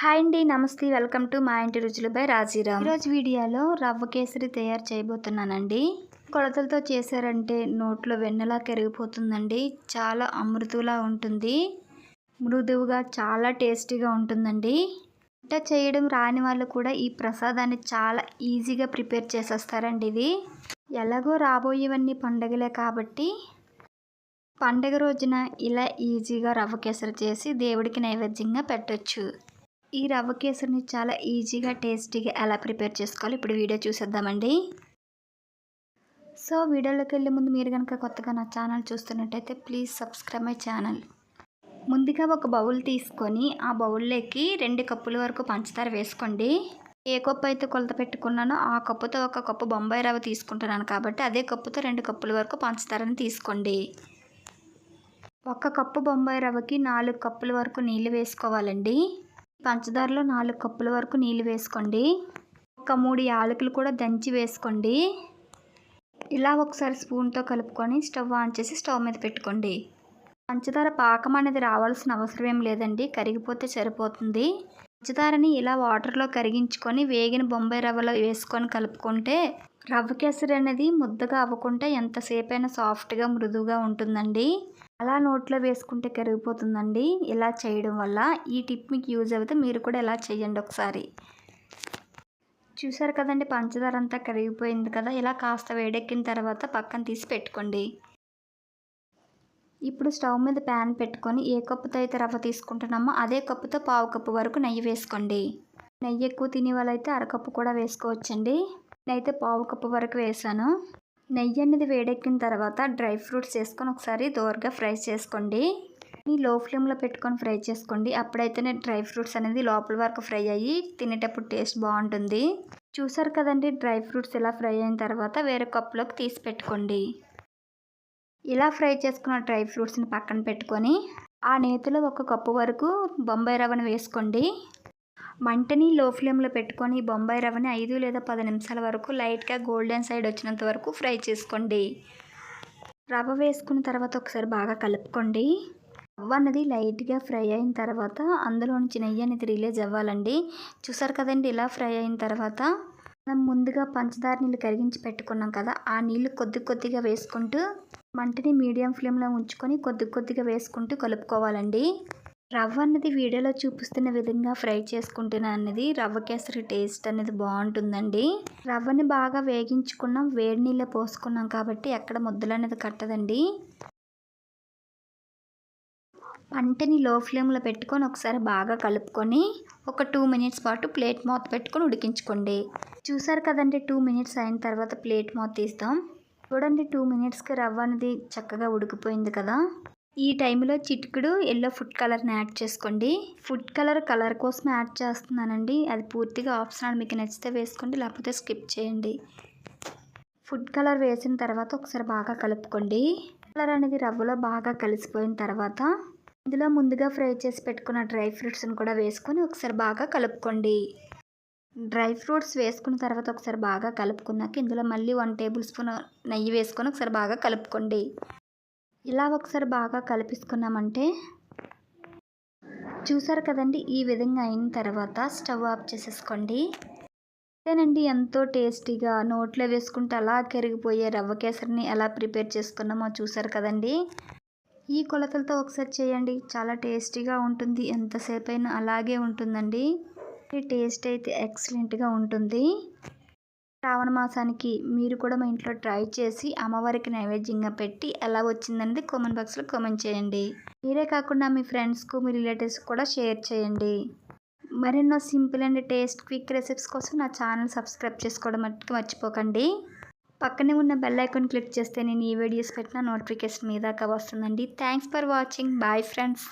Hi అండి నమస్తే. Welcome to మా ఇంటి రుచులు బై రాజీరామ్. ఈరోజు వీడియోలో రవ్వ కేసరి తయారు చేయబోతున్నానండి. కొలతలతో చేశారంటే నోట్లో వెన్నలా కరిగిపోతుందండి. చాలా అమృతులా ఉంటుంది. మృదువుగా చాలా టేస్టీగా ఉంటుందండి. వంట చేయడం రాని వాళ్ళు కూడా ఈ ప్రసాదాన్ని చాలా ఈజీగా ప్రిపేర్ చేసేస్తారండి ఇది. ఎలాగో రాబోయేవన్నీ పండగలే కాబట్టి పండగ రోజున ఇలా ఈజీగా రవ్వ కేసరి చేసి దేవుడికి నైవేద్యంగా పెట్టొచ్చు. ఈ రవ్వ కేసరిని చాలా ఈజీగా టేస్టీగా ఎలా ప్రిపేర్ చేసుకోవాలి ఇప్పుడు వీడియో చూసేద్దామండి. సో వీడియోలోకి వెళ్ళే ముందు మీరు కనుక కొత్తగా నా ఛానల్ చూస్తున్నట్టయితే ప్లీజ్ సబ్స్క్రైబ్ మై ఛానల్. ముందుగా ఒక బౌల్ తీసుకొని ఆ బౌల్లోకి రెండు కప్పుల వరకు పంచదార వేసుకోండి. ఏ కప్పు అయితే కొలత పెట్టుకున్నానో ఆ కప్పుతో ఒక కప్పు బొంబాయి రవ్వ తీసుకుంటున్నాను కాబట్టి అదే కప్పుతో రెండు కప్పుల వరకు పంచదారని తీసుకోండి. ఒక కప్పు బొంబాయి రవ్వకి నాలుగు కప్పుల వరకు నీళ్ళు వేసుకోవాలండి. పంచదారలో నాలుగు కప్పుల వరకు నీళ్ళు వేసుకోండి. ఒక మూడు యాలకులు కూడా దంచి వేసుకోండి. ఇలా ఒకసారి స్పూన్తో కలుపుకొని స్టవ్ ఆన్ చేసి స్టవ్ మీద పెట్టుకోండి. పంచదార పాకం అనేది రావాల్సిన అవసరం ఏం లేదండి. కరిగిపోతే సరిపోతుంది. పంచదారని ఇలా వాటర్లో కరిగించుకొని వేగిన బొంబాయి రవ్వలో వేసుకొని కలుపుకుంటే రవ్వ కేసరి అనేది ముద్దగా అవ్వకుండా ఎంతసేపైనా సాఫ్ట్గా మృదువుగా ఉంటుందండి. అలా నోట్లో వేసుకుంటే కరిగిపోతుందండి. ఇలా చేయడం వల్ల ఈ టిప్ మీకు యూజ్ అవుతే మీరు కూడా ఇలా చేయండి ఒకసారి. చూసారు కదండి పంచదార అంతా కరిగిపోయింది కదా ఇలా కాస్త వేడెక్కిన తర్వాత పక్కన తీసి పెట్టుకోండి. ఇప్పుడు స్టవ్ మీద ప్యాన్ పెట్టుకొని ఏ కప్పుతో అయితే రవ్వ తీసుకుంటున్నామో అదే కప్పుతో పావు కప్పు వరకు నెయ్యి వేసుకోండి. నెయ్యి ఎక్కువ తినే వాళ్ళైతే అరకప్పు కూడా వేసుకోవచ్చండి. నేనైతే పావు కప్పు వరకు వేసాను. నెయ్యి అనేది వేడెక్కిన తర్వాత డ్రై ఫ్రూట్స్ వేసుకొని ఒకసారి దోరగా ఫ్రై చేసుకోండి. ఈ లో ఫ్లేమ్లో పెట్టుకొని ఫ్రై చేసుకోండి. అప్పుడైతేనే డ్రై ఫ్రూట్స్ అనేది లోపల వరకు ఫ్రై అయ్యి తినేటప్పుడు టేస్ట్ బాగుంటుంది. చూసారు కదండి డ్రై ఫ్రూట్స్ ఇలా ఫ్రై అయిన తర్వాత వేరే కప్లోకి తీసి పెట్టుకోండి. ఇలా ఫ్రై చేసుకున్న డ్రై ఫ్రూట్స్ని పక్కన పెట్టుకొని ఆ నేతిలో ఒక కప్పు వరకు బొంబాయి రవ్వను వేసుకోండి. మంటని లో ఫ్లేమ్లో పెట్టుకొని బొంబాయి రవ్వని ఐదు లేదా పది నిమిషాల వరకు లైట్గా గోల్డెన్ సైడ్ వచ్చినంత వరకు ఫ్రై చేసుకోండి. రవ్వ వేసుకున్న తర్వాత ఒకసారి బాగా కలుపుకోండి. రవ్వ అన్నది లైట్గా ఫ్రై అయిన తర్వాత అందులో నుంచి నెయ్యి అనేది రిలీజ్ అవ్వాలండి. చూసారు కదండి ఇలా ఫ్రై అయిన తర్వాత మనం ముందుగా పంచదార నీళ్ళు కరిగించి పెట్టుకున్నాం కదా ఆ నీళ్ళు కొద్ది కొద్దిగా వేసుకుంటూ మంటని మీడియం ఫ్లేమ్లో ఉంచుకొని కొద్ది కొద్దిగా వేసుకుంటూ కలుపుకోవాలండి. రవ్వ అన్నది వీడియోలో చూపిస్తున్న విధంగా ఫ్రై చేసుకుంటున్నా అన్నది రవ్వ కేసరి టేస్ట్ అనేది బాగుంటుందండి. రవ్వని బాగా వేగించుకున్నాం వేడి నీళ్ళు పోసుకున్నాం కాబట్టి ఎక్కడ ముద్దలు అనేది కట్టదండి. పంటని లో ఫ్లేమ్లో పెట్టుకొని ఒకసారి బాగా కలుపుకొని ఒక టూ మినిట్స్ పాటు ప్లేట్ మూత పెట్టుకొని ఉడికించుకోండి. చూసారు కదండి టూ మినిట్స్ అయిన తర్వాత ప్లేట్ మూత తీస్తాం. చూడండి టూ మినిట్స్కి రవ్వ అనేది చక్కగా ఉడికిపోయింది కదా. ఈ టైంలో చిటికుడు ఎల్లో ఫుడ్ కలర్ని యాడ్ చేసుకోండి. ఫుడ్ కలర్ కలర్ కోసం యాడ్ చేస్తున్నానండి. అది పూర్తిగా ఆప్షనల్ మీకు నచ్చితే వేసుకోండి లేకపోతే స్కిప్ చేయండి. ఫుడ్ కలర్ వేసిన తర్వాత ఒకసారి బాగా కలుపుకోండి. కలర్ అనేది రవ్వలో బాగా కలిసిపోయిన తర్వాత ఇందులో ముందుగా ఫ్రై చేసి పెట్టుకున్న డ్రై ఫ్రూట్స్ని కూడా వేసుకొని ఒకసారి బాగా కలుపుకోండి. డ్రై ఫ్రూట్స్ వేసుకున్న తర్వాత ఒకసారి బాగా కలుపుకున్నాక ఇందులో మళ్ళీ వన్ టేబుల్ స్పూన్ నెయ్యి వేసుకొని ఒకసారి బాగా కలుపుకోండి. ఇలా ఒకసారి బాగా కలిపిసుకున్నామంటే చూసారు కదండి ఈ విధంగా అయిన తర్వాత స్టవ్ ఆఫ్ చేసేసుకోండి. అంతేనండి ఎంతో టేస్టీగా నోట్లో వేసుకుంటే అలా కరిగిపోయే రవ్వ కేసరిని ఎలా ప్రిపేర్ చేసుకున్నామో చూసారు కదండి. ఈ కొలతలతో ఒకసారి చేయండి. చాలా టేస్టీగా ఉంటుంది. ఎంతసేపు అయినా అలాగే ఉంటుందండి. టేస్ట్ అయితే ఎక్సలెంట్గా ఉంటుంది. శ్రావణ మాసానికి మీరు కూడా మా ఇంట్లో ట్రై చేసి అమ్మవారికి నైవేద్యంగా పెట్టి ఎలా వచ్చిందనేది కామెంట్ బాక్స్లో కామెంట్ చేయండి. మీరే కాకుండా మీ ఫ్రెండ్స్కు మీ రిలేటివ్స్కి కూడా షేర్ చేయండి. మరెన్నో simple and taste quick recipes కోసం నా ఛానల్ సబ్స్క్రైబ్ చేసుకోవడం మట్టుకు మర్చిపోకండి. పక్కనే ఉన్న బెల్ ఐకాన్ క్లిక్ చేస్తే నేను ఈ వీడియోస్ పెట్టిన నోటిఫికేషన్ మీ దాకా వస్తుందండి. Thanks for watching bye friends